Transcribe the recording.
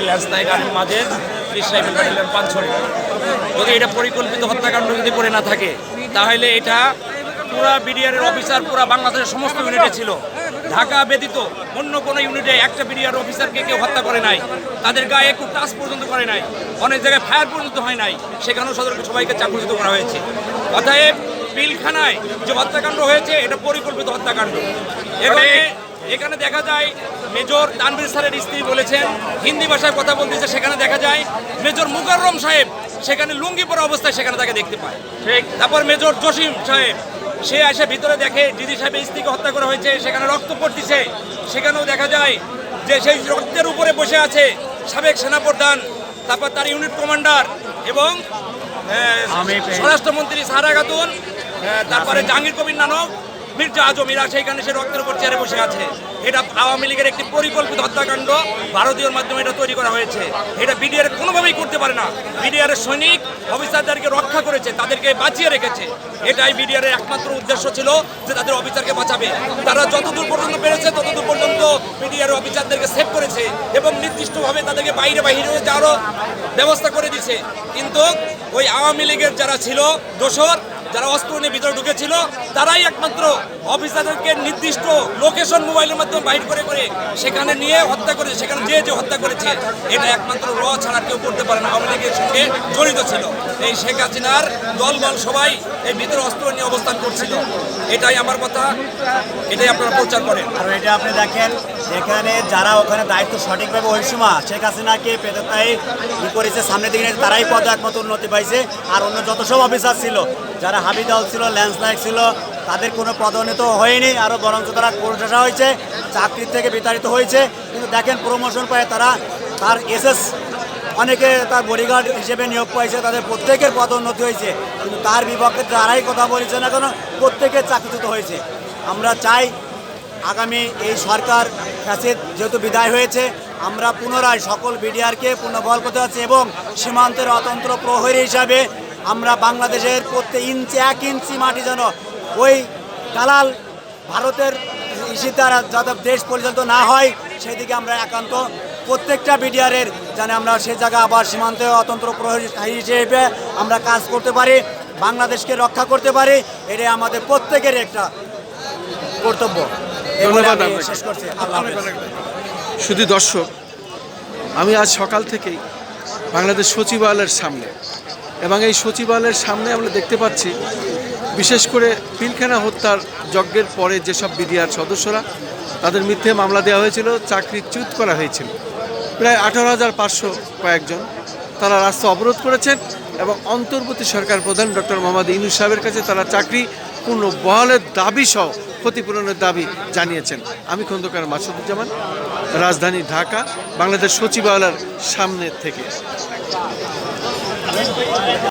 Battalion lance naik Anim Majed police সাহেবের battalion Panchhari যদি এটা পরিকল্পিত হত্যাকাণ্ড যদি করে না থাকে তাহলে এটা পুরা বিডিআরের অফিসার পুরা বাংলাদেশের সমস্ত ইউনিটে ছিল। ঢাকা ব্যতীত অন্য কোনো ইউনিটে একটা বিডিআর অফিসারকে কেউ হত্যা করে নাই। তাদের গায়ে একটু টাচ পর্যন্ত করে নাই। অনেক জায়গায় ফায়ার পর্যন্ত হয় নাই। সেখানেও সদরকে সবাইকে চাকরিত করা হয়েছে। অতএব পিলখানায় যে হত্যাকাণ্ড হয়েছে এটা পরিকল্পিত হত্যাকাণ্ড। এখানে এখানে দেখা যায় মেজর তানভীর স্যারের স্ত্রী বলেছেন হিন্দি ভাষায় কথা বলতেছে সেখানে দেখা যায় মেজর মুকাররম সাহেব সেখানে লুঙ্গি পরা অবস্থায় সেখানে তাকে দেখতে পায়। ঠিক। তারপর মেজর জসিম সাহেব সে এসে ভিতরে দেখে দিদি সাহেবের স্ত্রীকে হত্যা করা হয়েছে সেখানে রক্ত পড়তেছে সেখানেও দেখা যায় যে সেই রক্তের উপরে বসে আছে সাবেক সেনাপ্রধান তারপর তার ইউনিট কমান্ডার এবং স্বরাষ্ট্রমন্ত্রী সারা খাতুন তারপরে জাহাঙ্গীর কবির নানক মির্জা আজম এরা সেইখানে সে রক্তের উপর চেয়ারে বসে আছে। এটা আওয়ামী লীগের একটি পরিকল্পিত হত্যাকাণ্ড। ভারতীয়র মাধ্যমে এটা তৈরি করা হয়েছে। এটা বিডিআর কোনোভাবেই করতে পারে না। বিডিআর সৈনিক, অফিসারদেরকে রক্ষা করেছে, তাদেরকে বাঁচিয়ে রেখেছে। এটাই বিডিআর একমাত্র উদ্দেশ্য ছিল যে তাদের অফিসারকে বাঁচাবে। তারা যতদূর পর্যন্ত পেরেছে, ততদূর পর্যন্ত বিডিআর অফিসারদেরকে সেভ করেছে এবং নির্দিষ্টভাবে তাদেরকে বাইরে বাহিরে যাওয়ারও ব্যবস্থা করে দিছে কিন্তু ওই আওয়ামী লীগের যারা ছিল দোসর যারা অস্ত্র নিয়ে ভিতরে ঢুকেছিল, তারাই একমাত্র অফিসারদেরকে নির্দিষ্ট লোকেশন মোবাইলের মাধ্যমে বাইর করে করে সেখানে নিয়ে হত্যা করেছে, সেখানে যে যে হত্যা করেছে, এটা একমাত্র র ছাড়া কেউ করতে পারে না। আওয়ামী লীগের সঙ্গে জড়িত ছিল। এই শেখ হাসিনার দলবল সবাই এই ভিতরে অস্ত্র নিয়ে অবস্থান করছিল। এটাই আমার কথা, এটাই আপনারা প্রচার করেন। আর এটা আপনি দেখেন যেখানে যারা ওখানে দায়িত্ব সঠিকভাবে ওই সময় শেখ হাসিনাকে পেতে তাই ই করেছে সামনে দিকে তারাই পদ একমাত্র উন্নতি পাইছে। আর অন্য যত সব অফিসার ছিল, যারা হাবিদাল ছিল ল্যান্স ছিল, তাদের কোনো পদোন্নত হয়নি আরও বরঞ্চ তারা কোর্টাসা হয়েছে চাকরির থেকে বিতাড়িত হয়েছে। কিন্তু দেখেন প্রমোশন পায় তারা, তার এসএস অনেকে তার বডিগার্ড হিসেবে নিয়োগ পাইছে, তাদের প্রত্যেকের পদোন্নতি হয়েছে। কিন্তু তার বিপক্ষে যারাই কথা বলেছে না কেন, প্রত্যেকের চাকরিচ্যুত হয়েছে। আমরা চাই আগামী এই সরকার কাছে যেহেতু বিদায় হয়েছে, আমরা পুনরায় সকল বিডিআরকে পুনর্বল করতে যাচ্ছি এবং সীমান্তের অতন্ত্র প্রহরী হিসাবে আমরা বাংলাদেশের প্রত্যেক ইঞ্চি, এক ইঞ্চি মাটি যেন ওই দালাল ভারতের ইসিতে আর যাতে দেশ পরিচালিত না হয়, সেদিকে আমরা একান্ত প্রত্যেকটা বিডিআরের যেন আমরা সে জায়গায় আবার সীমান্তে অতন্ত্র প্রহরী হিসেবে আমরা কাজ করতে পারি, বাংলাদেশকে রক্ষা করতে পারি, এটাই আমাদের প্রত্যেকের একটা কর্তব্য। ধন্যবাদ। শেষ করছি। শুধু দর্শক আমি আজ সকাল থেকেই বাংলাদেশ সচিবালয়ের সামনে এবং এই সচিবালয়ের সামনে আমরা দেখতে পাচ্ছি বিশেষ করে পিলখানা হত্যার যজ্ঞের পরে যেসব বিডিআর সদস্যরা তাদের মিথ্যে মামলা দেওয়া হয়েছিল চাকরিচ্যুত করা হয়েছিল। প্রায় আঠারো হাজার পাঁচশো কয়েকজন তারা রাস্তা অবরোধ করেছেন এবং অন্তর্বর্তী সরকার প্রধান ডক্টর মোহাম্মদ ইনুস সাহেবের কাছে তারা চাকরি পূর্ণ বহালের দাবি সহ ক্ষতিপূরণের দাবি জানিয়েছেন। আমি খন্দকার মাসুদুজ্জামান রাজধানী ঢাকা বাংলাদেশ সচিবালয়ের সামনে থেকে।